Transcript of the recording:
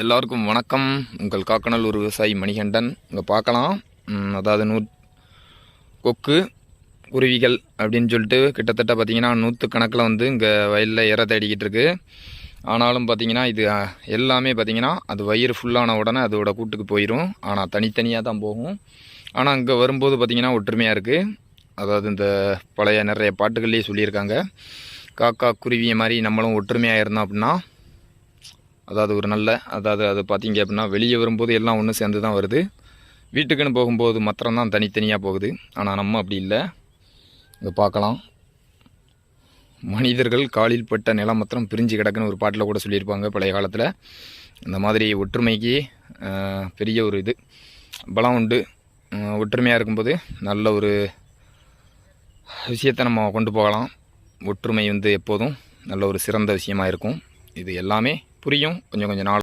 எல்லாருக்கும் வணக்கம். உங்கள் காக்கனல் ஒரு விவசாயி மணிகண்டன். இங்கே பார்க்கலாம். அதாவது நூ கொக்கு குருவிகள் அப்படின்னு சொல்லிட்டு கிட்டத்தட்ட பார்த்திங்கன்னா நூற்று கணக்கில் வந்து இங்கே வயலில் இற தேடிக்கிட்டு இருக்கு. ஆனாலும் பார்த்தீங்கன்னா இது எல்லாமே பார்த்தீங்கன்னா அது வயிறு ஃபுல்லான உடனே அதோட கூட்டுக்கு போயிடும் ஆனால் தனித்தனியாக தான் போகும். ஆனால் இங்கே வரும்போது பார்த்திங்கன்னா ஒற்றுமையாக இருக்குது அதாவது இந்த பழைய நிறைய பாட்டுகள்லேயே சொல்லியிருக்காங்க. காக்கா குருவியை மாதிரி நம்மளும் ஒற்றுமையாக இருந்தோம் அப்படின்னா அதாவது ஒரு நல்ல அதாவது அது பார்த்தீங்க அப்படின்னா வெளியே வரும்போது எல்லாம் ஒன்று சேர்ந்து தான் வருது. வீட்டுக்குன்னு போகும்போது மாத்திரம் தான் தனித்தனியாக போகுது. ஆனால் நம்ம அப்படி இல்லை. இங்கே பார்க்கலாம். மனிதர்கள் காலில் பட்ட நிலம் மாத்திரம் பிரிஞ்சு கிடக்குன்னு ஒரு பாட்டில் கூட சொல்லியிருப்பாங்க பழைய காலத்தில். இந்த மாதிரி ஒற்றுமைக்கு பெரிய ஒரு இது. பலம் உண்டு. ஒற்றுமையாக இருக்கும்போது நல்ல ஒரு விஷயத்தை நம்ம கொண்டு போகலாம். ஒற்றுமை வந்து எப்போதும் நல்ல ஒரு சிறந்த விஷயமா இருக்கும். இது எல்லாமே புரியும். கொஞ்சம் கொஞ்சம் நாள்